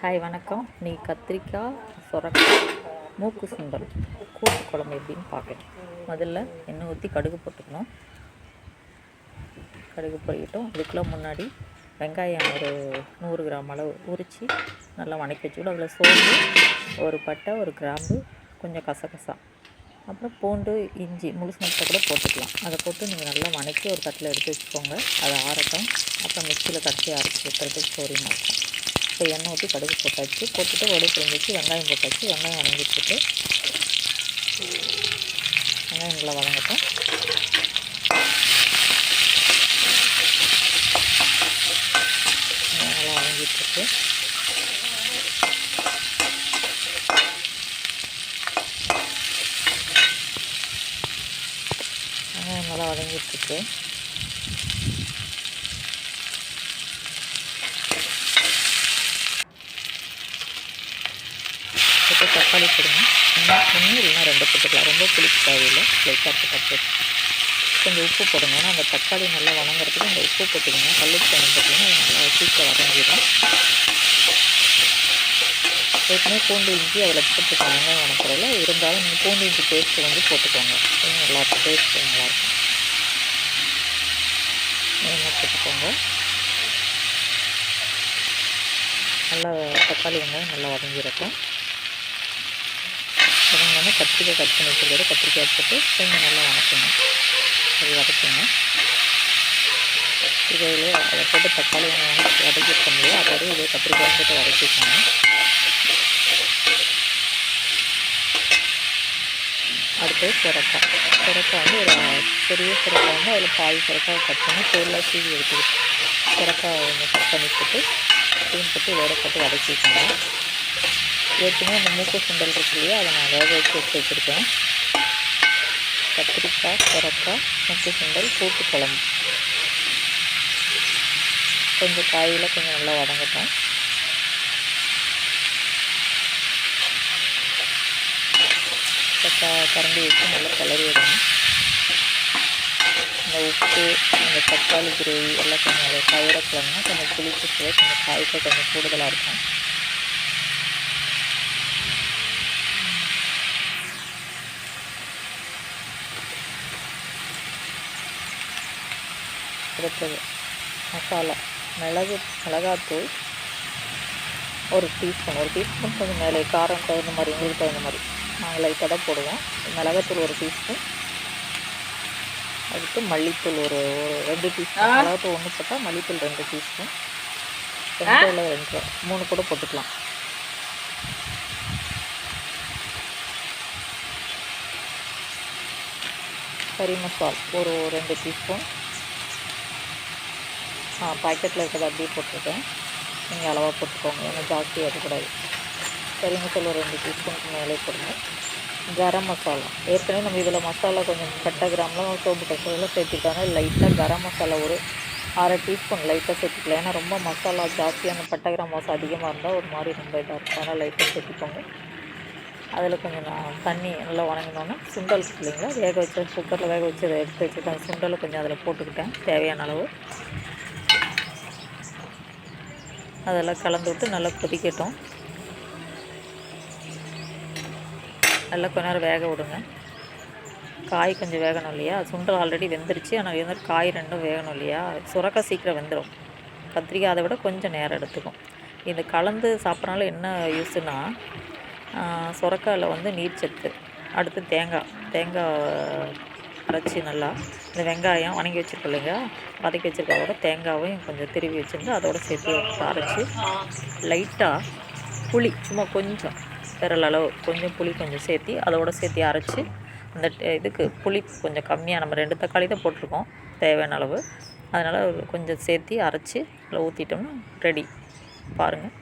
Hi வணக்கம். நீ கத்திரிக்காய் சுரக்காய் மூக்கு சுண்டல் கூட்டு குழம்பு எப்படின்னு பார்க்கலாம். முதல்ல எண்ணெய் ஊற்றி கடுகு போட்டுக்கணும். கடுகு போட்டுக்கிட்டோம். அதுக்குள்ள முன்னாடி வெங்காயம் ஒரு நூறு கிராம் அளவு உரித்து நல்லா வணக்கி வச்சுக்கிட்டு அதில் சோம்பு ஒரு பட்டை ஒரு கிராம்பு கொஞ்சம் கசகசா. அப்புறம் பூண்டு இஞ்சி முழுசு முட்டை கூட போட்டுக்கலாம். அதை போட்டு நீங்கள் நல்லா வணக்கி ஒரு தட்டில் எடுத்து வச்சுக்கோங்க. அதை ஆறட்டும். அப்புறம் மிக்சியில் கட்டி அரைச்சி வைக்கிறதுக்கு சோரியமாக இருக்கும் இப்போ எண்ணெய் ஊற்றி கடுகு போட்டாச்சு. போட்டுட்டு ஒடி புரிஞ்சிச்சு. வெங்காயம் போட்டாச்சு. வெங்காயம் வணங்கிட்டு வெங்காயம் நல்லா வதங்கட்டும். நல்லா வதங்கிட்டுருக்கு வெங்காயம் நல்லா வதங்கிட்டுருக்கு இப்போ தக்காளி போடுங்க. இன்னும் ஒன்று இல்லைன்னா ரெண்டு போட்டுக்கலாம். ரொம்ப புளிப்பு தேவையில்லை. லைட்டாக இருக்குது தப்பு கொஞ்சம் உப்பு போடுங்க. ஏன்னா அந்த தக்காளி நல்லா வணங்குறதுக்கு அந்த உப்பு போட்டுக்கோங்க. கல்லுக்கு தண்ணி போட்டிங்கன்னா நல்லா சீக்கிரம் வதங்கிடும். ஏற்கனவே பூண்டு இஞ்சி அதில் போட்டுக்கோங்க வெங்காயம் வணக்கிறதில்ல இருந்தாலும் நீங்கள் பூண்டு இஞ்சி பேஸ்ட்டு வந்து போட்டுக்கோங்க. இன்னும் நல்லாயிருக்கும் டேஸ்ட்டு நல்லாயிருக்கும் எண்ணெய் போட்டுக்கோங்க. நல்லா தக்காளி வெங்காயம் நல்லா வதங்கியிருக்கும். எல்லாமே கத்திரிக்காய் கட் பண்ணி வச்சுருக்காரு கத்திரிக்காய் போட்டு கொஞ்சம் நல்லா வணக்கணும் அது வதக்குங்க கத்திரிக்காயிலே அதை போட்டு தக்காளி வெங்காயம் வதக்கிருக்கோம் இல்லையா? அதோட இதே கத்திரிக்காய் போட்டு வதக்கிக்கணும் அடுத்தது சுரக்காய் சுரக்காய் வந்து ஒரு பெரிய சுரக்காய் வந்து அதில் பாதி சுரக்காய் கட் பண்ணி தோலில் சீவி எடுத்துக்கிட்டு சுரக்காய் கட் பண்ணி போட்டு தீன் போட்டு இதோட போட்டு வதக்கிக்கணும் ஏற்கனவே அந்த மூக்கு சுண்டல் இருக்கு இல்லையா அதை நான் வேக வச்சு எடுத்து வச்சுருக்கேன். கத்திரிக்காய் சுரக்காய் மூக்கு சுண்டல் கூட்டு குழம்பு கொஞ்சம் காயில் கொஞ்சம் நல்லா வதங்கட்டும். கரண்டி வச்சு நல்லா கிளறி விடணும். இந்த உப்பு இந்த தக்காளி கிரேவி எல்லாம் கொஞ்சம் கயிறை கிளம்புனா கொஞ்சம் புளிப்பு சுவை கொஞ்சம் காய்க்க கொஞ்சம் கூடுதலாக இருக்கும். அடுத்தது மசாலா. மிளகு மிளகாத்தூள் ஒரு டீஸ்பூன் ஒரு டீஸ்பூன் கொஞ்சம் மேலே காரம் தகுந்த மாதிரி உங்களுக்கு தகுந்த மாதிரி. நாங்கள் லைட்டாக தான் போடுவோம். மிளகாத்தூள் ஒரு டீஸ்பூன் அடுத்து மல்லித்தூள் ஒரு ஒரு ரெண்டு டீஸ்பூன் மிளகாத்தூள் ஒன்று போட்டால் மல்லித்தூள் ரெண்டு டீஸ்பூன் ரெண்டு இல்லை ரெண்டு மூணு கூட போட்டுக்கலாம். கறி மசால் ஒரு ரெண்டு டீஸ்பூன் பாக்கெட்டில் இருக்கிறத அப்படியே போட்டிருக்கேன். நீங்கள் அளவாக போட்டுக்கோங்க. ஏன்னா ஜாஸ்தி வரக்கூடாது கறி மசாலா ஒரு ரெண்டு டீஸ்பூனுக்கு மேலே போடுங்க. கரம் மசாலா. ஏற்கனவே நம்ம இதில் மசாலா கொஞ்சம் பட்டை கிராம்லாம் சோம்பு கசாலாம் சேர்த்துக்கிட்டாங்க லைட்டாக கரம் மசாலா ஒரு அரை டீஸ்பூன் லைட்டாக சேர்த்துக்கலாம். ஏன்னா ரொம்ப மசாலா ஜாஸ்தியான பட்டை கிராம் மசாலா அதிகமாக இருந்தால் ஒரு மாதிரி ரொம்ப இதாக இருக்கும். அதனால் லைட்டாக சேர்த்துக்கோங்க. அதில் கொஞ்சம் நான் தண்ணி நல்லா வணங்கினோன்னே சுண்டல் இல்லைங்களா? வேக வச்ச குக்கரில் வேக வச்சு அதை எடுத்து வச்சுருக்கேன். சுண்டலை கொஞ்சம் அதில் போட்டுக்கிட்டேன். தேவையான அளவு. அதெல்லாம் கலந்து விட்டு நல்லா கொதிக்கட்டும். நல்லா கொஞ்ச நேரம் வேக விடுங்க. காய் கொஞ்சம் வேகணும் இல்லையா? சுண்டல் ஆல்ரெடி வெந்துருச்சு. ஆனால் வந்து காய் ரெண்டும் வேகணும் இல்லையா? சுரக்காய் சீக்கிரம் வெந்துடும் கத்திரிக்காய் அதை விட கொஞ்சம் நேரம் எடுத்துக்கும். இந்த கலந்து சாப்பிட்றனால என்ன யூஸ்னா சுரக்காயில் வந்து நீர்ச்சத்து. அடுத்து தேங்காய். தேங்காய் அரைச்சி நல்லா இந்த வெங்காயம் வணங்கி வச்சுருக்கோம் இல்லைங்க வதக்கி வச்சுருக்கோட தேங்காயும் கொஞ்சம் திருவி வச்சுருந்து அதோட சேர்த்து அரைச்சி லைட்டாக புளி சும்மா கொஞ்சம் விரலளவு கொஞ்சம் புளி கொஞ்சம் சேர்த்தி அதோட சேர்த்து அரைச்சி அந்த இதுக்கு புளி கொஞ்சம் கம்மியாக நம்ம ரெண்டு தக்காளி தான் போட்டிருக்கோம் தேவையான அளவு. அதனால் கொஞ்சம் சேர்த்தி அரைச்சி அதில் ஊற்றிட்டோம்னா ரெடி பாருங்கள்